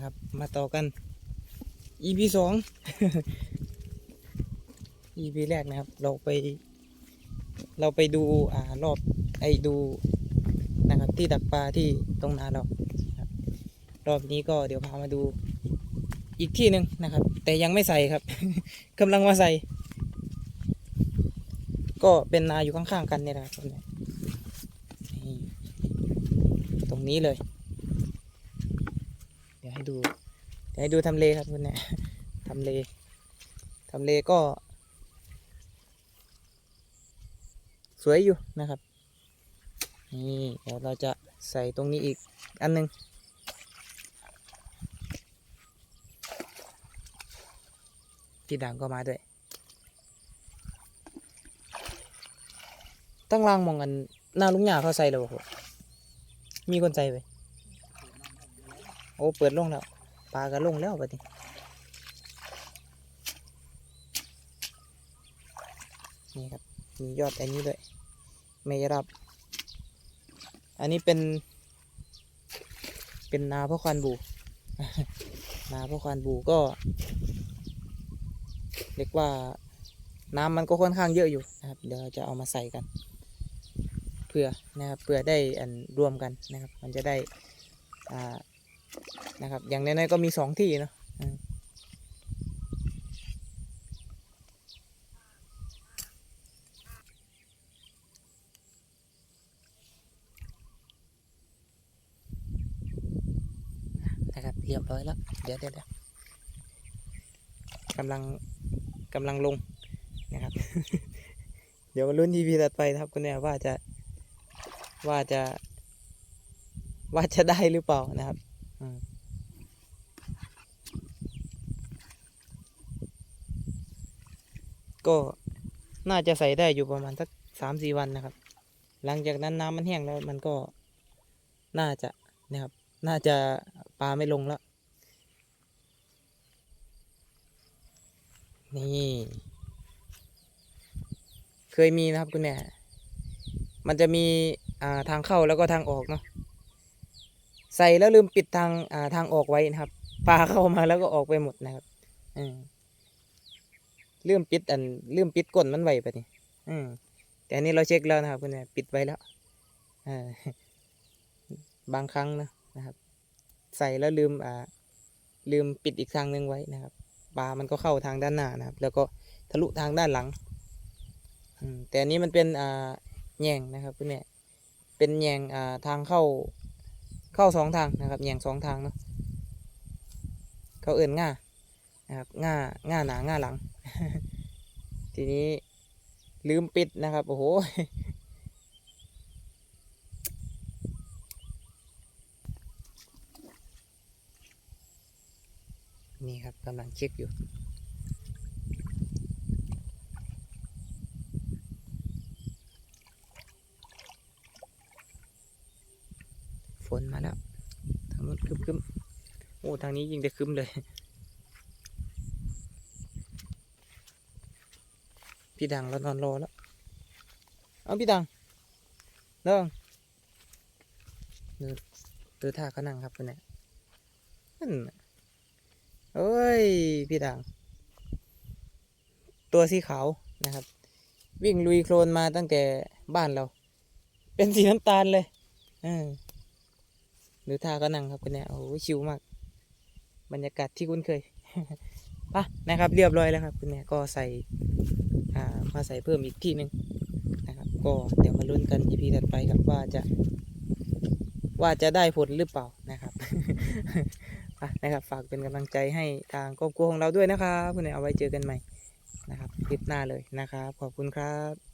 นะครับ มาต่อกัน EP สอง EP แรกนะครับ เราไป เราไปดูอ่ารอบไอ้ดูนะครับ ที่ดักปลาที่ตรงนาเราครับ รอบนี้ก็เดี๋ยวพามาดูอีกที่หนึ่งนะครับ แต่ยังไม่ใส่ครับกำลังมาใส่ ก็เป็นนาอยู่ข้างๆกันเนี่ยนะครับตรงนี้เลย ดี๋ยวให้ดูเดี๋ยวให้ดูทำเลครับคุณเนี่ยทำเลทำเลก็ สวยอยู่นะครับ นี่เดี๋ยวเราจะใส่ตรงนี้อีกอันหนึงที่ด่างก็มาด้วย ตั้งรางมองกันหน้าลุงหยาเขาใส่แล้วบ่มีคนใส่ไป โอ้เปิดลงแล้วปลาก็ลงแล้วปะนี้นี่ครับมียอดอันนี้ด้วยไม่รับ อันนี้เป็น เป็นนาพ่อควานบู นาพ่อควานบูก็เรียกว่าน้ำมันก็ค่อนข้างเยอะอยู่นะครับ เดี๋ยวจะเอามาใส่กันเพื่อนะครับเพื่อได้อันรวมกันนะครับ มันจะได้อ่า นะครับ อย่างน้อยๆก็มีสองที่เนาะนะครับเรียบร้อยแล้ว เดี๋ยวเดี๋ยวกำลังกำลังลงนะครับ เดี๋ยวมาลุ้นทีพีถัดไปครับคุณเนี่ยว่าจะว่าจะ ว่าจะได้หรือเปล่านะครับ ก็น่าจะใส่ได้อยู่ประมาณสักสามสี่วันนะครับ หลังจากนั้นน้ำมันแห้งแล้วมันก็น่าจะนะครับ น่าจะปลาไม่ลงแล้ว นี่ เคยมีนะครับคุณแม่ มันจะมีอ่าทางเข้าแล้วก็ทางออกเนาะ ใส่แล้วลืมปิดทางอ่าทางออกไว้นะครับปลาเข้ามาแล้วก็ออกไปหมดนะครับอืมลืมปิดอันลืมปิดก้นมันไว้ไปนี่อืมแต่อันนี้เราเช็คแล้วนะครับคุณแม่ปิดไว้แล้วอ่าบางครั้งนะนะครับ ใส่แล้วลืมอ่าลืมปิดอีกทางหนึ่งไว้นะครับปลามันก็เข้าทางด้านหน้านะครับ แล้วก็ทะลุทางด้านหลังอืมแต่อันนี้มันเป็นอ่าแยงนะครับคุณแม่เป็นแยงอ่าทางเข้า เข้าสองทางนะครับแยงสองทางเนาะเขาเอื่นง่านะครับง่าง่าหนาง่าหลัง ทีนี้ลืมปิดนะครับ โอ้โหนี่ครับกำลังเช็คอยู่ ฝนมาแล้วทางนู้นคึมคึมๆโอ้ทางนี้ยิงจะคึมเลย พี่ดังเรานอนรอแล้วเอาพี่ดังเริ่มเดินเดินท่าเขานั่งครับคุณเนี่ยนั่นน่ะเอ้ย พี่ดัง ตัวสีขาวนะครับ วิ่งลุยโคลนมาตั้งแต่บ้านเรา เป็นสีน้ำตาลเลยเออ หรือท่าก็นั่งครับคุณเนี่ยโอ้โหชิวมาก บรรยากาศที่คุ้นเคยปะนะครับ เรียบร้อยแล้วครับคุณเนี่ยก็ใส่อ่ามาใส่เพิ่มอีกที่หนึ่งนะครับ ก็เดี๋ยวมาลุ้นกัน EP ถัดไปครับว่าจะ ว่าจะได้ผลหรือเปล่านะครับปะนะครับ ฝากเป็นกำลังใจให้ทางครอบครัวของเราด้วยนะครับคุณเนี่ยเอาไว้เจอกันใหม่นะครับคลิปหน้าเลยนะครับ ขอบคุณครับ